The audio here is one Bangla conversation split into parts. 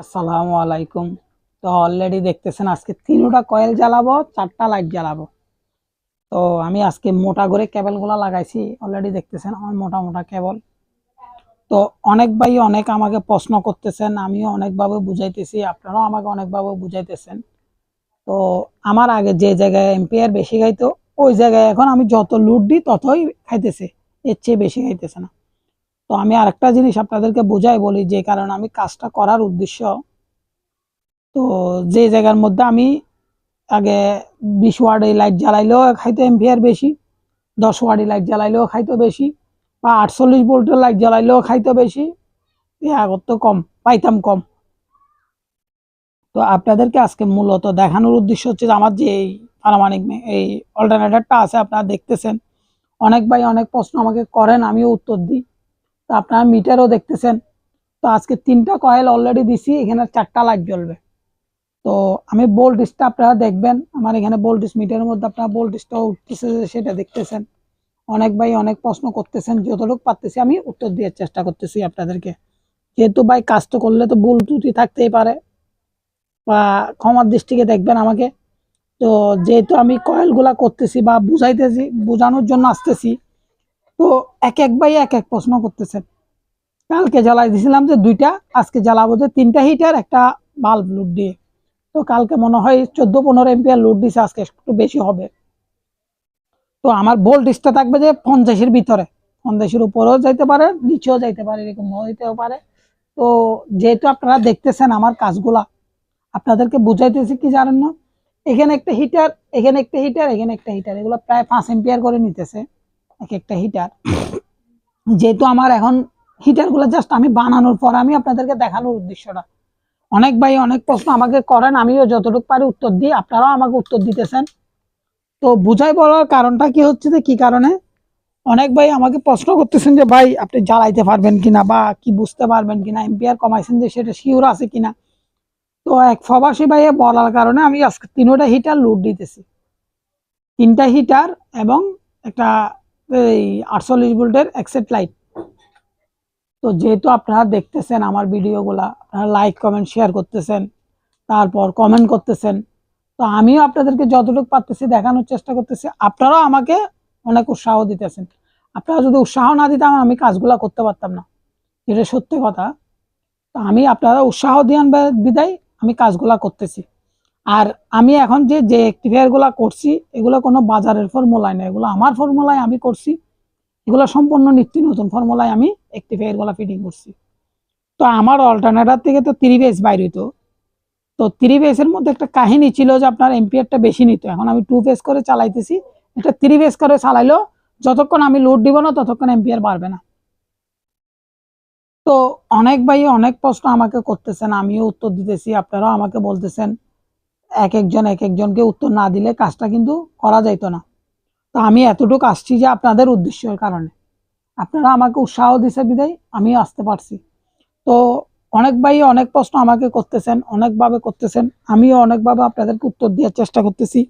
আসসালামু আলাইকুম। তো অলরেডি দেখতেছেন আজকে তিনটা কয়েল জ্বালাবো, চারটা লাইট জ্বালাবো। তো আমি আজকে মোটা করে কেবলগুলো লাগাইছি অলরেডি দেখতেছেন আমার মোটা মোটা কেবল তো অনেক ভাই অনেক আমাকে প্রশ্ন করতেছেন, আমিও অনেকভাবে বুঝাইতেছি, আপনারাও আমাকে অনেকভাবে বুঝাইতেছেন। তো আমার আগে যে জায়গায় এম্পিয়ার বেশি খাইতো ওই জায়গায় এখন আমি যত লুট দিই ততই খাইতেছে, এর চেয়ে বেশি খাইতেছে না। তো আমি আরেকটা জিনিস আপনাদেরকে বোঝাই বলি যে কারণে আমি কাজটা করার উদ্দেশ্য। তো যে জায়গার মধ্যে আমি আগে বিশ ওয়ার্ডে লাইট জ্বালাইলেও খাইতো এম্পিয়ার বেশি, দশ ওয়ার্ডে লাইট জ্বালাইলেও খাইতো বেশি বা আটচল্লিশ ভোল্টের লাইট জ্বালাইলেও খাইতো বেশি। আগত কম, পাইতাম কম। তো আপনাদেরকে আজকে মূলত দেখানোর উদ্দেশ্য হচ্ছে যে আমার যে এই পারমাণিক এই অল্টারনেটারটা আছে, আপনারা দেখতেছেন। অনেক ভাই অনেক প্রশ্ন আমাকে করেন, আমিও উত্তর দিই। তো আপনারা মিটারও দেখতেছেন। তো আজকে তিনটা কয়েল অলরেডি দিছি, এখানে চারটা লাইট জ্বলবে। তো আমি ভোল্টেজটা আপনারা দেখবেন, আমার এখানে ভোল্টেজ মিটারের মধ্যে আপনারা ভোল্টেজটা উঠতেছে সেটা দেখতেছেন। অনেক ভাই অনেক প্রশ্ন করতেছেন, যতটুকু পারতেছি আমি উত্তর দেওয়ার চেষ্টা করতেছি আপনাদেরকে। যেহেতু ভাই কাজ তো করলে তো ভুল ত্রুটি থাকতেই পারে, বা ক্ষমার দৃষ্টিকে দেখবেন আমাকে। তো যেহেতু আমি কয়েলগুলা করতেছি বা বুঝাইতেছি, বোঝানোর জন্য আসতেছি তো এক এক ভাই এক এক প্রশ্ন করতেছেন কালকে জ্বালাই দিছিলাম যে দুইটা, আজকে জ্বালাবো যে তিনটা হিটার একটা বাল্ব লোড দিয়ে। তো কালকে মনে হয় চোদ্দ পনেরো এম্পিয়ার লোড দিছে, আজকে একটু বেশি হবে। তো আমার ভোল্টেজটা থাকবে যে পঞ্চাশের ভিতরে। পঞ্চাশের উপরেও যাইতে পারে, নিচেও যাইতে পারে, এরকম হইতেও পারে। তো যেহেতু আপনারা দেখতেছেন আমার কাজগুলা, আপনাদেরকে বুঝাইতেছি কি জানেন না? এখানে একটা হিটার এখানে একটা হিটার এখানে একটা হিটার এগুলো প্রায় পাঁচ এম্পিয়ার করে নিতেছে। এক একটা হিটার যেহেতু আমার এখন হিটারগুলো জাস্ট আমি বানানোর পর আমি আপনাদেরকে দেখানোর উদ্দেশ্যটা। অনেক ভাই অনেক প্রশ্ন আমাকে করেন, আমিও যতটুকু পারি উত্তর দিই। আপনারাও আমাকে উত্তর দিতেছেন। তো বুঝাই বলার কারণটা কি হচ্ছে যে, কি কারণে? অনেক ভাই আমাকে প্রশ্ন করতেছেন যে, ভাই, আপনি জ্বালাইতে পারবেন কিনা বা কি বুঝতে পারবেন কিনা? এম্পিয়ার কমাইছেন যে, সেটা শিওর আছে কিনা? তো এক প্রবাসী ভাইয়ে বলার কারণে আমি আজকে তিনোটা হিটার লোড দিতেছি। তিনটা হিটার এবং একটা এই আটচল্লিশ ভোল্টের এক্সেট লাইট তো যেহেতু আপনারা দেখতেছেন আমার ভিডিওগুলা, আপনারা লাইক কমেন্ট শেয়ার করতেছেন, তারপর কমেন্ট করতেছেন, তো আমিও আপনাদেরকে যতটুকু পারতেছি দেখানোর চেষ্টা করতেছি। আপনারাও আমাকে অনেক উৎসাহ দিতেছেন। আপনারা যদি উৎসাহ না দিতাম আমি কাজগুলা করতে পারতাম না। যেটা সত্যি কথা। তো আমি আপনারা উৎসাহ দিয়ান বিদায়, আমি কাজগুলা করতেছি। আর আমি এখন যে যে গুলা করছি, এগুলো কোনো বাজারের ফর্মুলায় না এগুলো আমার ফর্মুলায় আমি করছি। এগুলো সম্পূর্ণ নিত্য নতুন ফর্মুলায় আমি একটিফায়ারগুলা ফিটিং করছি। তো আমার অল্টারনেটার থেকে তো থ্রি বেস বাইর হইতো। তো থ্রি বেসের মধ্যে একটা কাহিনী ছিল যে আপনার এম্পিয়ারটা বেশি নিত। এখন আমি টু বেস করে চালাইতেছি। এটা থ্রি বেস করে চালাইলেও যতক্ষণ আমি লোড দিব না, ততক্ষণ এম্পিয়ার বাড়বে না। তো অনেক ভাই অনেক প্রশ্ন আমাকে করতেছেন, আমিও উত্তর দিতেছি, আপনারাও আমাকে বলতেছেন। এক একজন, এক একজনকে উত্তর না দিলে কাজটা কিন্তু করা যাইতো না। তো আমি এতটুকু আসছি যে আপনাদের উদ্দেশ্যের কারণে। আপনারা আমাকে উৎসাহ দিছে বিদায় আমিও আসতে পারছি। তো অনেক ভাই অনেক প্রশ্ন আমাকে করতেছেন অনেকভাবে করতেছেন। আমিও অনেকভাবে আপনাদেরকে উত্তর দেওয়ার চেষ্টা করতেছি।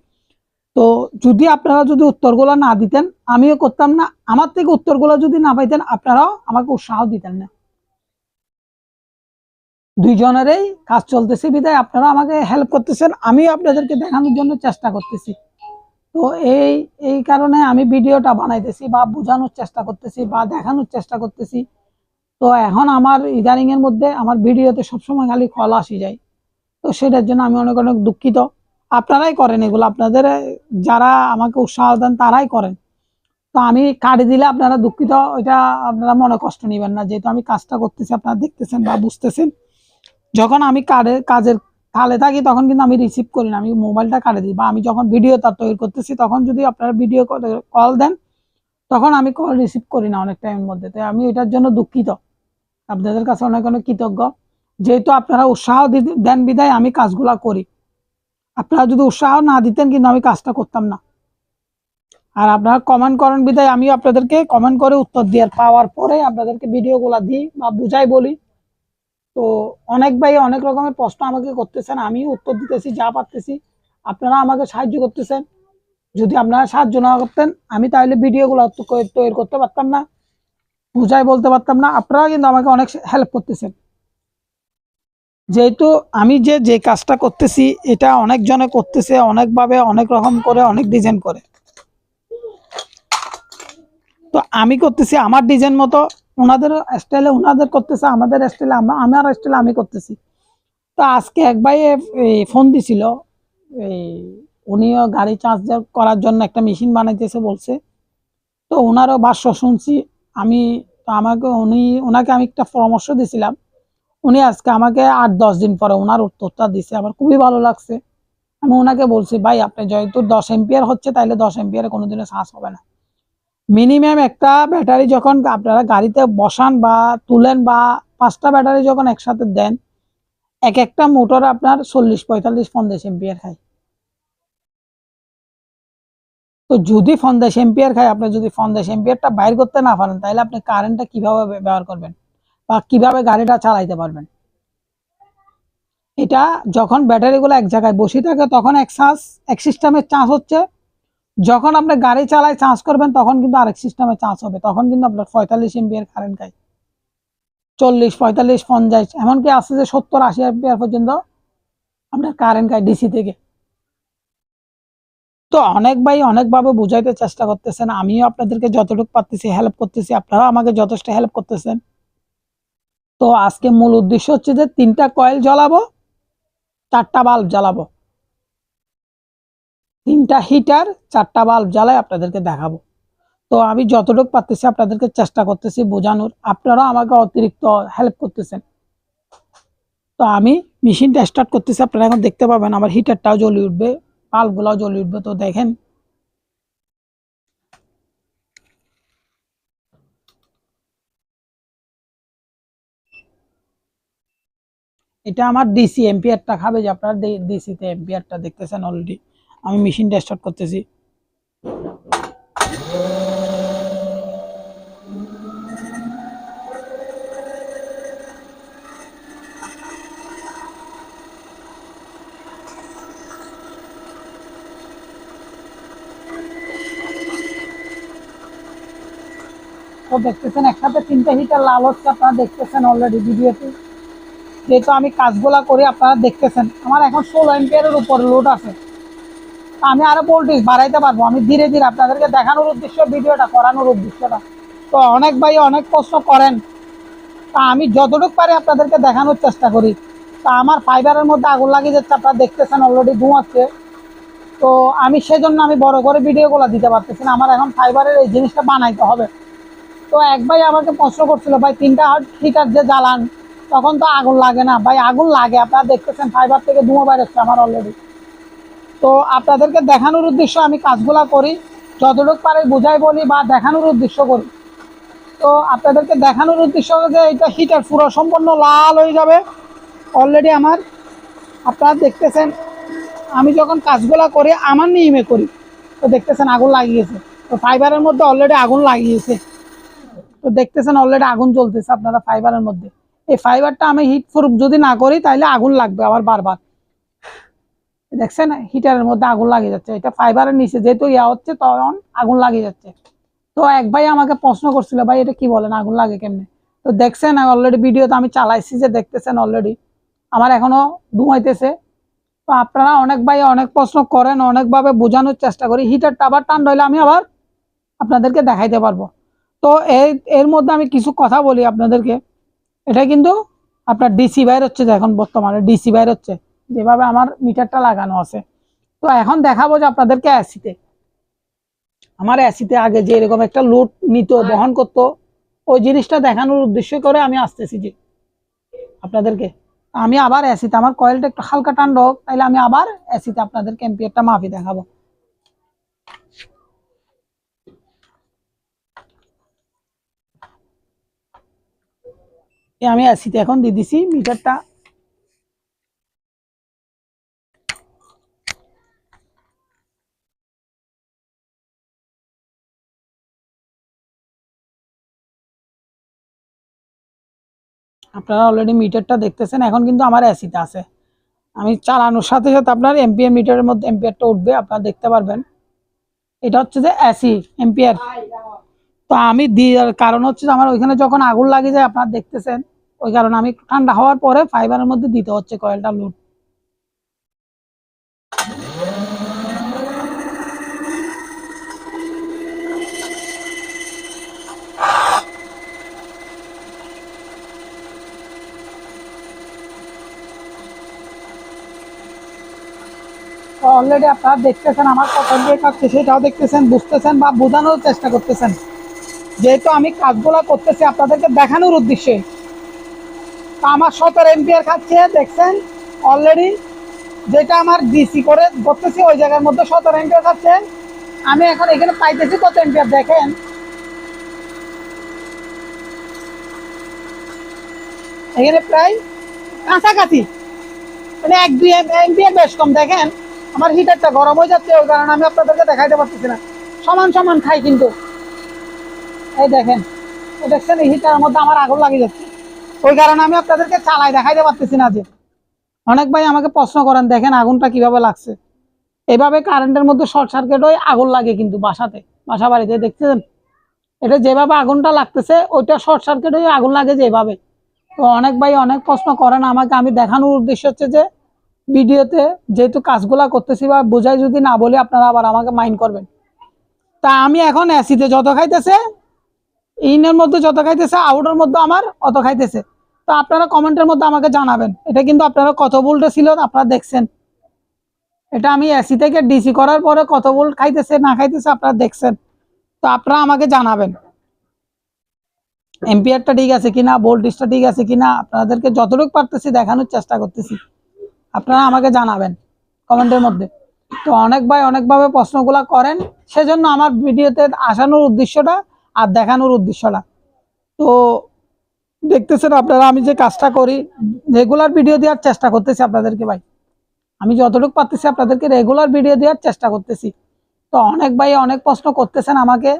তো যদি আপনারা যদি উত্তরগুলো না দিতেন, আমিও করতাম না। আমার থেকে উত্তরগুলো যদি না পাইতেন, আপনারাও আমাকে উৎসাহ দিতেন না। দুইজনেরই কাজ চলতেছে। বিদায়, আপনারা আমাকে হেল্প করতেছেন, আমিও আপনাদেরকে দেখানোর জন্য চেষ্টা করতেছি। তো এই এই কারণে আমি ভিডিওটা বানাইতেছি বা বোঝানোর চেষ্টা করতেছি বা দেখানোর চেষ্টা করতেছি। তো এখন আমার ইদানিং এর মধ্যে আমার ভিডিওতে সবসময় খালি কল আসি যায়। তো সেটার জন্য আমি অনেক অনেক দুঃখিত। আপনারাই করেন এগুলো, আপনাদের, যারা আমাকে উৎসাহ দেন তারাই করেন। তো আমি কাটে দিলে আপনারা দুঃখিত, ওইটা আপনারা মনে কষ্ট নেবেন না। যেহেতু আমি কাজটা করতেছি, আপনারা দেখতেছেন বা বুঝতেছেন। যখন আমি কার্ডের কাজের কালে থাকি, তখন কিন্তু আমি রিসিভ করি না। আমি মোবাইলটা কাটে দিই বা আমি যখন ভিডিও তার তৈরি করতেছি, তখন যদি আপনারা ভিডিও কল দেন, তখন আমি কল রিসিভ করি না অনেক টাইমের মধ্যে। তাই আমি এটার জন্য দুঃখিত। আপনাদের কাছে অনেক অনেক কৃতজ্ঞ। যেহেতু আপনারা উৎসাহ দেন বিদায় আমি কাজগুলা করি। আপনারা যদি উৎসাহ না দিতেন কিন্তু আমি কাজটা করতাম না। আর আপনারা কমেন্ট করেন বিদায় আমি আপনাদেরকে কমেন্ট করে উত্তর দিয়ে পাওয়ার পরে আপনাদেরকে ভিডিওগুলা দিই বা বুঝাই বলি। তো অনেক ভাই অনেক রকমের প্রশ্ন আমাকে করতেছেন আমি উত্তর দিতেছি, যা পারতেছি। আপনারা আমাকে সাহায্য করতেছেন। যদি আপনারা সাহায্য না করতেন, আমি তাহলে ভিডিওগুলো তৈরি করতে পারতাম না, বুঝাই বলতে পারতাম না। আপনারা কিন্তু আমাকে অনেক হেল্প করতেছেন। যেহেতু আমি যে যে কাজটা করতেছি, এটা অনেকজনে করতেছে, অনেকভাবে অনেক রকম করে, অনেক ডিজাইন করে। তো আমি করতেছি আমার ডিজাইন মতো ওনাদের স্টাইলে ওনাদের করতেছে, আমাদের স্টাইলে আমার স্টাইলে আমি করতেছি। তো আজকে এক ভাই ফোন দিছিল এই উনিও গাড়ি চার্জ করার জন্য একটা মেশিন বানাইতেছে বলছে। তো ওনারও ভাষ্য শুনছি, আমি আমাকে উনি ওনাকে আমি একটা পরামর্শ দিছিলাম। উনি আজকে আমাকে আট, দশ দিন পরে ওনার উত্তরটা দিছে, আমার খুবই ভালো লাগছে। আমি ওনাকে বলছি, ভাই, আপনি যেহেতু দশ এম্পিয়ার হচ্ছে, তাইলে দশ এম্পিয়ারে কোনোদিনও শ্বাস হবে না। মিনিমাম একটা ব্যাটারি যখন আপনারা গাড়িতে বসান বা তুলেন বা পাঁচটা ব্যাটারি যখন একসাথে দেন, এক একটা মোটর আপনার চল্লিশ, পঁয়তাল্লিশ, পঞ্চাশ এম্পিয়ার খায়। তো যদি পঞ্চাশ এম্পিয়ার খায়, আপনি যদি পঞ্চাশ এম্পিয়ারটা বাইর করতে না পারেন, তাহলে আপনি কারেন্টটা কীভাবে ব্যবহার করবেন? বা কীভাবে গাড়িটা চালাইতে পারবেন? এটা যখন ব্যাটারিগুলো এক জায়গায় বসে থাকে, তখন এক চার্জ এক সিস্টেমের চার্জ হচ্ছে যখন আপনি গাড়ি চালায় চার্জ করবেন, তখন কিন্তু আরেক সিস্টেমে চার্জ হবে। তখন কিন্তু আপনার পঁয়তাল্লিশ এম্পিয়ার কারেন্ট খায় চল্লিশ, পঁয়তাল্লিশ, পঞ্চাশ, এমনকি আসছে যে সত্তর, আশি এম্পিয়ার পর্যন্ত আপনার কারেন্ট খায় ডিসি থেকে। তো অনেক ভাই অনেকভাবে বুঝাইতে চেষ্টা করতেছেন, আমিও আপনাদেরকে যতটুকু পারতেছি হেল্প করতেছি, আপনারাও আমাকে যথেষ্ট হেল্প করতেছেন। তো আজকে মূল উদ্দেশ্য হচ্ছে যে তিনটা কয়েল জ্বালাবো, চারটা বাল্ব জ্বালাবো। তিনটা হিটার চারটা বাল্ব জ্বালাই আপনাদেরকে দেখাবো। তো আমি যতটুকু পারতেছি আপনাদেরকে চেষ্টা করতেছি বোঝানোর। আপনারাও আমাকে অতিরিক্ত হেল্প করতেছেন। তো আমি মেশিনটা স্টার্ট করতেছি, আপনারা এখন দেখতে পাবেন আমার হিটারটাও জ্বলে উঠবে বাল্বগুলোও জ্বলে উঠবে। তো দেখেন। এটা আমার ডিসি এম্পিয়ারটা খাবে যে আপনারা ডিসিতে এম্পিয়ারটা দেখতেছেন অলরেডি আমি মেশিনটা স্টার্ট করতেছি। তো দেখতেছেন, একসাথে তিনটা হিটার লাল হচ্ছে, আপনারা দেখতেছেন অলরেডি ভিডিওতে। যেহেতু আমি কাজগুলা করি, আপনারা দেখতেছেন। আমার এখন ষোলো এম্পিয়ারের উপরে লোড আছে। আমি আরও ভোল্টেজ বাড়াইতে পারব। আমি ধীরে ধীরে আপনাদেরকে দেখানোর উদ্দেশ্য, ভিডিওটা করানোর উদ্দেশ্যটা। তো অনেক ভাই অনেক প্রশ্ন করেন। তা আমি যতটুকু পারি আপনাদেরকে দেখানোর চেষ্টা করি। তা আমার ফাইবারের মধ্যে আগুন লাগিয়ে যাচ্ছে, আপনারা দেখতেছেন অলরেডি ধোঁয়াচ্ছে তো আমি সেজন্য আমি বড় করে ভিডিওগুলো দিতে পারতেছি না। আমার এখন ফাইবারের এই জিনিসটা বানাইতে হবে। তো এক ভাই আমাকে প্রশ্ন করছিল, ভাই, তিনটা হিটার যে জ্বালান, তখন তো আগুন লাগে না? ভাই, আগুন লাগে। আপনারা দেখতেছেন ফাইবার থেকে ধুঁয়ো বেরোচ্ছে আমার অলরেডি তো আপনাদেরকে দেখানোর উদ্দেশ্য আমি কাজগুলা করি, যতটুকু পারে বোঝাই বলি বা দেখানোর উদ্দেশ্য করি। তো আপনাদেরকে দেখানোর উদ্দেশ্য যে এটা হিটার পুরো সম্পূর্ণ লাল হয়ে যাবে। অলরেডি আমার আপনারা দেখতেছেন, আমি যখন কাজগুলা করি, আমার নিয়মে করি। তো দেখতেছেন আগুন লাগিয়েছে। তো ফাইবারের মধ্যে অলরেডি আগুন লাগিয়েছে। তো দেখতেছেন অলরেডি আগুন জ্বলতেছে আপনারা ফাইবারের মধ্যে। এই ফাইবারটা আমি হিট প্রুফ যদি না করি তাহলে আগুন লাগবে আবার বারবার। দেখছেন? হিটারের মধ্যে আগুন লাগিয়ে যাচ্ছে। এটা ফাইবারের নিচে যেহেতু ইয়া হচ্ছে, তখন আগুন লাগিয়ে যাচ্ছে। তো এক ভাই আমাকে প্রশ্ন করছিল, ভাই, এটা কি বলেন? আগুন লাগে কেমনে? তো দেখছেন অলরেডি ভিডিওতে আমি চালাইছি যে দেখতেছেন অলরেডি আমার এখনও ধুমাইতেছে তো আপনারা অনেক ভাই অনেক প্রশ্ন করেন, অনেকভাবে বোঝানোর চেষ্টা করি। হিটারটা আবার টান রইলে আমি আবার আপনাদেরকে দেখাইতে পারব। তো এই, এর মধ্যে আমি কিছু কথা বলি আপনাদেরকে। এটা কিন্তু আপনার ডিসি বাইর হচ্ছে এখন বর্তমানে ডিসি বাইর হচ্ছে। যেভাবে আমার মিটারটা লাগানো আছে। তো এখন দেখাবো যে আপনাদেরকে অ্যাসিতে। আমার অ্যাসিতে আগে যে এরকম একটা লোড নিত বহন করত ওই জিনিসটা দেখানোর উদ্দেশ্য করে আমি আসতেছি যে আপনাদেরকে। আমি আবার অ্যাসিতে আমার কয়েলটা একটু হালকা টান্ড হোক তাহলে আমি আবার অ্যাসিতে আপনাদের এম্পিয়ারটা মাফি দেখাবো। আমি অ্যাসিতে এখন দিয়ে দিছি মিটারটা। আপনারা অলরেডি মিটারটা দেখতেছেন, এখন কিন্তু আমার অ্যাসিতে আছে। আমি চালানোর সাথে সাথে আপনার এম্পিয়ার মিটারের মধ্যে এম্পিয়ারটা উঠবে, আপনারা দেখতে পারবেন। এটা হচ্ছে যে অ্যাসি এম্পিয়ার তো আমি কারণ হচ্ছে আমার ওইখানে যখন আগুন লাগে যায়, আপনারা দেখতেছেন, ওই কারণে আমি ঠান্ডা হওয়ার পরে ফাইবারের মধ্যে দিতে হচ্ছে কয়েলটা লোড অলরেডি আপনারা দেখতেছেন, আমার কথা দিয়ে কাটছে সেটাও দেখতেছেন, বুঝতেছেন বা বোঝানোর চেষ্টা করতেছেন। যেহেতু আমি কাজগুলো করতেছি, আপনাদেরকে দেখানোর উদ্দেশ্যে। তা আমার সতেরো এমপিআর খাচ্ছে, দেখছেন? অলরেডি যেটা আমার ডিসি করে করতেছি ওই জায়গার মধ্যে সতেরো এমপিআর খাচ্ছে। আমি এখন এখানে পাইতেছি কত এমপিআর, দেখেন। এখানে প্রায় কাছাকাছি। মানে এক দুই এমপিআর বেশ কম, দেখেন। আমার হিটারটা গরম হয়ে যাচ্ছে, ওই কারণে আমি আপনাদেরকে দেখাইতে পারতেছি না। সমান সমান খাই কিন্তু। এই দেখেন দেখছেন, এই হিটারের মধ্যে আমার আগুন লাগে যাচ্ছে। ওই কারণে আমি আপনাদেরকে চালাই দেখাইতে পারতেছি না যে। অনেক ভাই আমাকে প্রশ্ন করেন, দেখেন আগুনটা কীভাবে লাগছে? এভাবে কারেন্টের মধ্যে শর্ট সার্কিট হয়ে আগুন লাগে কিন্তু বাসাতে, বাসা বাড়িতে দেখতেছেন এটা যেভাবে আগুনটা লাগতেছে, ওইটা শর্ট সার্কিট হয়ে আগুন লাগে যেভাবে। তো অনেক ভাই অনেক প্রশ্ন করেন আমাকে, আমি দেখানোর উদ্দেশ্য হচ্ছে যে ভিডিওতে যেহেতু কাজগুলা করতেছি বা বোঝাই যদি না বলি আপনারা আবার আমাকে মাইন্ড করবেন। তা আমি এখন এসিতে যত খাইতেছে, ইনের মধ্যে যত খাইতেছে, আউটের মধ্যে আমার অত খাইতেছে। তো আপনারা কমেন্টের মধ্যে আমাকে জানাবেন। এটা কিন্তু আপনারা কত ভোল্টে ছিল, আপনারা দেখছেন। এটা আমি এসি থেকে ডিসি করার পরে কত ভোল্ট খাইতেছে, না খাইতেছে, আপনারা দেখছেন। তো আপনারা আমাকে জানাবেন। এম্পিয়ারটা ঠিক আছে কিনা ভোল্টেজটা ঠিক আছে কিনা, আপনাদেরকে যতটুকু পারতেছি দেখানোর চেষ্টা করতেছি। আপনারা আমাকে জানাবেন কমেন্টের মধ্যে। তো অনেক ভাই অনেকভাবে প্রশ্নগুলা করেন, সেজন্য আমার ভিডিওতে আসানোর উদ্দেশ্যটা আর দেখানোর উদ্দেশ্যটা। তো দেখতেছেন আপনারা, আমি যে কাজটা করি রেগুলার ভিডিও দেওয়ার চেষ্টা করতেছি আপনাদেরকে ভাই। আমি যতটুকু পারতেছি আপনাদেরকে রেগুলার ভিডিও দেওয়ার চেষ্টা করতেছি। তো অনেক ভাই অনেক প্রশ্ন করতেছেন আমাকে,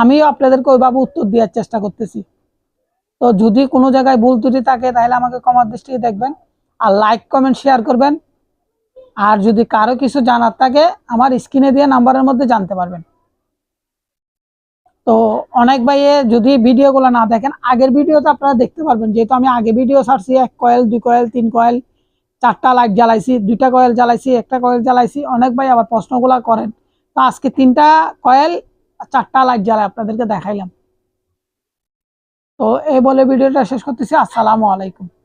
আমিও আপনাদেরকে ওইভাবে উত্তর দেওয়ার চেষ্টা করতেছি। তো যদি কোনো জায়গায় ভুল ত্রুটি থাকে, তাহলে আমাকে কমার দৃষ্টিতে দেখবেন। আর লাইক কমেন্ট শেয়ার করবেন। আর যদি কারও কিছু জানার থাকে, আমার স্ক্রিনে দিয়ে নাম্বারের মধ্যে জানতে পারবেন। তো অনেক ভাইয়ে যদি ভিডিওগুলো না দেখেন, আগের ভিডিওতে আপনারা দেখতে পারবেন। যেহেতু আমি আগে ভিডিও ছাড়ছি, এক কয়েল দুই কয়েল তিন কয়েল চারটা লাইট জ্বালাইছি, দুইটা কয়েল জ্বালাইছি, একটা কয়েল জ্বালাইছি। অনেক ভাই আবার প্রশ্নগুলা করেন। তো আজকে তিনটা কয়েল চারটা লাইট জ্বালাই আপনাদেরকে দেখাইলাম। তো এই বলে ভিডিওটা শেষ করতেছি। আসসালামু আলাইকুম।